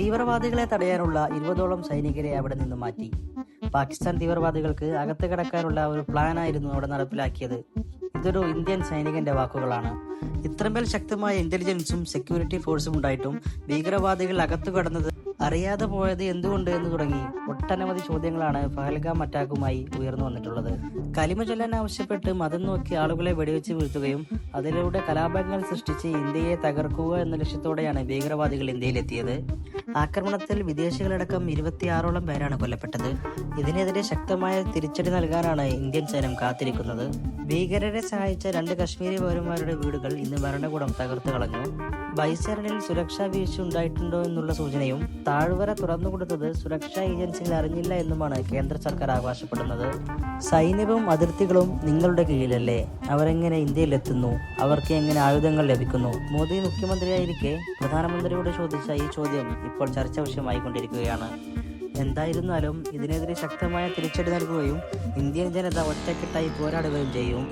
തീവ്രവാദികളെ തടയാനുള്ള ഇരുപതോളം സൈനികരെ അവിടെ നിന്ന് മാറ്റി. പാകിസ്ഥാൻ തീവ്രവാദികൾക്ക് അകത്ത് കടക്കാനുള്ള ഒരു പ്ലാനായിരുന്നു അവിടെ നടപ്പിലാക്കിയത്. ഇതൊരു ഇന്ത്യൻ സൈനികന്റെ വാക്കുകളാണ്. ഇത്രമേൽ ശക്തമായ ഇന്റലിജൻസും സെക്യൂരിറ്റി ഫോഴ്സും ഉണ്ടായിട്ടും ഭീകരവാദികൾ അകത്തു കടന്നത് അറിയാതെ പോയത് എന്തുകൊണ്ട് എന്ന് തുടങ്ങി ഒട്ടനവധി ചോദ്യങ്ങളാണ് പഹൽഗാം അറ്റാക്കുമായി ഉയർന്നു വന്നിട്ടുള്ളത്. കലിമ ചൊല്ലാൻ ആവശ്യപ്പെട്ട് മതം നോക്കി ആളുകളെ വെടിവെച്ച് വീഴ്ത്തുകയും അതിലൂടെ കലാപങ്ങൾ സൃഷ്ടിച്ച് ഇന്ത്യയെ തകർക്കുക എന്ന ലക്ഷ്യത്തോടെയാണ് ഭീകരവാദികൾ ഇന്ത്യയിലെത്തിയത്. ആക്രമണത്തിൽ വിദേശികളടക്കം ഇരുപത്തിയാറോളം പേരാണ് കൊല്ലപ്പെട്ടത്. ഇതിനെതിരെ ശക്തമായ തിരിച്ചടി നൽകാനാണ് ഇന്ത്യൻ സൈന്യം കാത്തിരിക്കുന്നത്. ഭീകരരെ സഹായിച്ച രണ്ട് കശ്മീരി പൗരന്മാരുടെ വീടുകൾ ഇന്ന് ഭരണകൂടം തകർത്തു കളഞ്ഞു. ബൈസരണിൽ സുരക്ഷാ വീഴ്ച ഉണ്ടായിട്ടുണ്ടോ എന്നുള്ള സൂചനയും താഴ്വര തുറന്നുകൊടുത്തത് സുരക്ഷാ ഏജൻസികൾ അറിഞ്ഞില്ല എന്നുമാണ് കേന്ദ്ര സർക്കാർ അവകാശപ്പെടുന്നത്. സൈന്യവും അതിർത്തികളും നിങ്ങളുടെ കീഴിലല്ലേ? അവരെങ്ങനെ ഇന്ത്യയിലെത്തുന്നു? അവർക്ക് എങ്ങനെ ആയുധങ്ങൾ ലഭിക്കുന്നു? മോദി മുഖ്യമന്ത്രിയായിരിക്കെ പ്രധാനമന്ത്രിയോട് ചോദിച്ച ഈ ചോദ്യം ഇപ്പോൾ ചർച്ച വിഷയമായിക്കൊണ്ടിരിക്കുകയാണ്. എന്തായിരുന്നാലും ഇതിനെതിരെ ശക്തമായ തിരിച്ചടി നൽകുകയും ഇന്ത്യൻ ജനത ഒറ്റക്കെട്ടായി പോരാടുകയും ചെയ്യും.